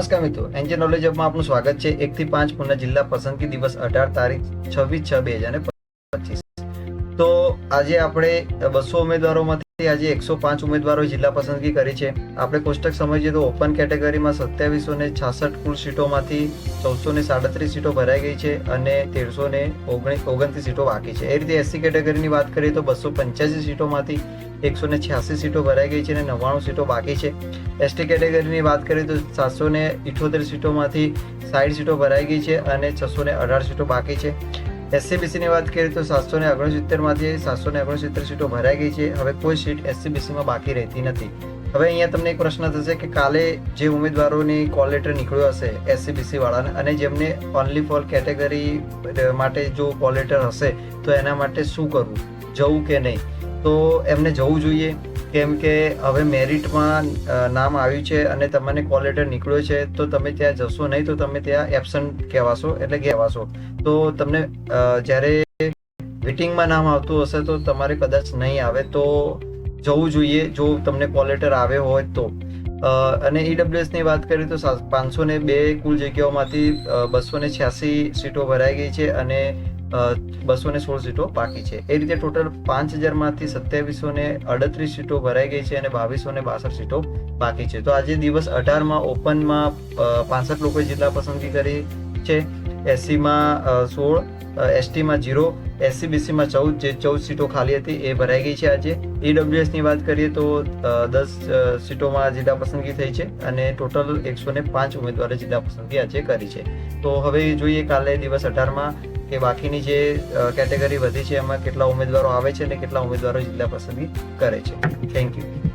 નમસ્કાર મિત્રો engine knowledge હબમાં આપનું સ્વાગત છે. એક થી પાંચ પુના જિલ્લા પસંદગી દિવસ અઢાર તારીખ છવ્વીસ છ બે હજાર પચીસ. તો આજે આપણે બસો ઉમેદવારોમાંથી આજે એકસો પાંચ ઉમેદવારો જિલ્લા પસંદગી કરી છે. આપણે કોષ્ટક સમજીએ તો ઓપન કેટેગરીમાં સત્યાવીસો ને છાસઠ કુલ સીટોમાંથી ચૌદસો ને સાડત્રીસ સીટો ભરાઈ ગઈ છે અને તેરસો ને ઓગણીસ, ઓગણત્રીસ સીટો બાકી છે. એ રીતે એસસી કેટેગરીની વાત કરીએ તો બસો પંચ્યાસી સીટોમાંથી એકસો ને છ્યાસી સીટો ભરાઈ ગઈ છે અને નવ્વાણું સીટો બાકી છે. એસટી કેટેગરીની વાત કરીએ તો સાતસો ને ઇઠોતેર સીટોમાંથી સાઠ સીટો ભરાઈ ગઈ છે અને છસો ને અઢાર સીટો બાકી છે. એસસીબીસીની વાત કરીએ તો સાતસો ને ઓગણસિત્તેરમાંથી સાતસો ને ઓગણસિત્તેર સીટો ભરાઈ ગઈ છે. હવે કોઈ સીટ એસસીબીસીમાં બાકી રહેતી નથી. હવે અહીંયા તમને એક પ્રશ્ન થશે કે કાલે જે ઉમેદવારોની કોલ લેટર નીકળ્યો હશે એસસીબીસી વાળાને અને જેમને ઓનલી ફોર કેટેગરી માટે જો કોલ લેટર હશે તો એના માટે શું કરવું? જવું કે નહીં? તો એમને જવું જોઈએ. કેમ કે હવે મેરિટમાં નામ આવ્યું છે અને તમને કોલ લેટર નીકળ્યો છે, તો તમે ત્યાં જશો નહીં તો તમે ત્યાં એબસન્ટ કહેવાશો, એટલે કહેવાશો. તો તમને જ્યારે વેટિંગમાં નામ આવતું હશે તો તમારે કદાચ નહીં આવે તો જવું જોઈએ, જો તમને કોલ લેટર આવ્યો હોય તો. અને ઈડબ્લ્યુએસની વાત કરીએ તો પાંચસો ને બે કુલ જગ્યાઓમાંથી બસો ને છ્યાસી સીટો ભરાઈ ગઈ છે અને બસો ને સોળ સીટો બાકી છે. એ રીતે ટોટલ પાંચ હજારમાંથી સત્યાવીસો ને અડત્રીસ સીટો ભરાઈ ગઈ છે અને બાવીસો ને બાસઠ સીટો બાકી છે. તો આજે દિવસ અઢારમાં ઓપનમાં પાંસઠ લોકોએ જિલ્લા પસંદગી કરી છે એસસીમાં સોળ એસટીમાં જીરો, એસસીબીસીમાં ચૌદ, જે ચૌદ સીટો ખાલી હતી એ ભરાઈ ગઈ છે આજે. ઈડબ્લ્યુએસની વાત કરીએ તો દસ સીટોમાં જિલ્લા પસંદગી થઈ છે અને ટોટલ એકસો ને પાંચ ઉમેદવારે જિલ્લા પસંદગી આજે કરી છે. તો હવે જોઈએ કાલે દિવસ અઢારમાં કે બાકીની જે કેટેગરી વધી છે, એમાં કેટલા ઉમેદવારો આવે છે અને કેટલા ઉમેદવારો જિલ્લા પસંદગી કરે છે. Thank you